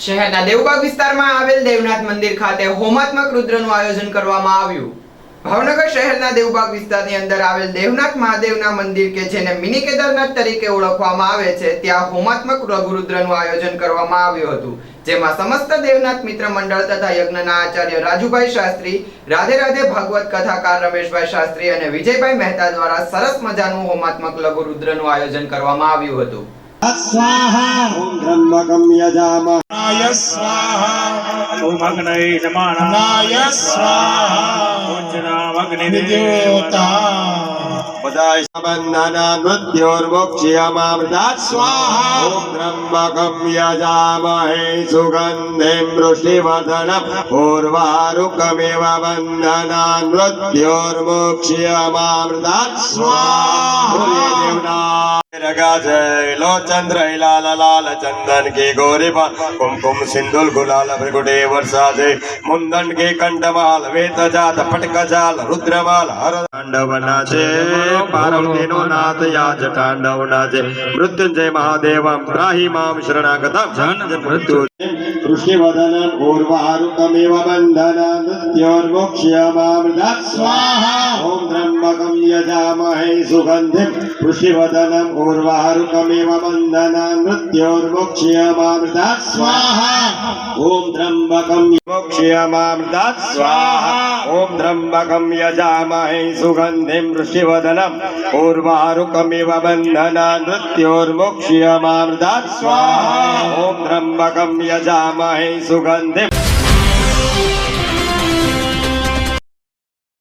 શહેરના દેવબાગ વિસ્તારમાં આવેલ દેવનાથ મંદિર ખાતે હોમાત્મક રુદ્રનું આયોજન કરવામાં આવ્યું. ભાવનગર શહેરના દેવબાગ વિસ્તારની અંદર આવેલ દેવનાથ મહાદેવના મંદિર કે જેને મિની કેદારનાથ તરીકે ઓળખવામાં આવે છે, ત્યાં હોમાત્મક રઘુરુદ્રનું આયોજન કરવામાં આવ્યું હતું. જેમાં સમસ્ત દેવનાથ મિત્ર મંડળ તથા યજ્ઞના આચાર્ય રાજુભાઈ શાસ્ત્રી, રાધે રાધે ભાગવત કથાકાર રમેશભાઈ શાસ્ત્રી અને વિજયભાઈ મહેતા દ્વારા સરસ મજાનું હોમાત્મક લઘુ રુદ્રનું આયોજન કરવામાં આવ્યું હતું. स्वाहा ॐ त्र्यम्बकं यजामः। नाय स्वाहा। ओम अग्नये नमः नाय स्वाहा। पूजनामग्निदेवता देवता पदाय सबन्धना मृत्योर्मोक्ष्यमामृतात् स्वाहा। ॐ त्र्यम्बकं यजामहे सुगन्धिं वृष्टिवर्धनम् पूर्वारुकमिव बन्धना मृत्योर्मोक्ष्यमामृतात् स्वाहा देवनाथ रगा जय लोचंद्र लाल लाल चंदन के गौरी बाल कुमकुम सिंदूर गुलाल भृगुटे वर्षा जय मुंदन के कंठमाल वेत जात पटक जाल रुद्रमाल हर तांडव नाचे पार्वती नो नाथ याज तांडव नाचे मृत्युंजय महादेवं त्राहि मां शरणागतं जन मृत्यु वृष्टिवदनं पूर्वारुकमिव बन्धनं स्वाहा। ॐ त्र्यम्बकं यजामहे सुगन्धिं वृष्टिवदनं पूर्वारुकमिव बन्धनं स्वाहा ॐ त्र्यम्बकं मोक्ष्यमामृतात् स्वाहा ॐ त्र्यम्बकं यजामहे सुगन्धिं वृष्टिवदनं पूर्वारुकमिव बन्धनं स्वाहा ॐ त्र्यम्बकं यजामहे सुगन्धिं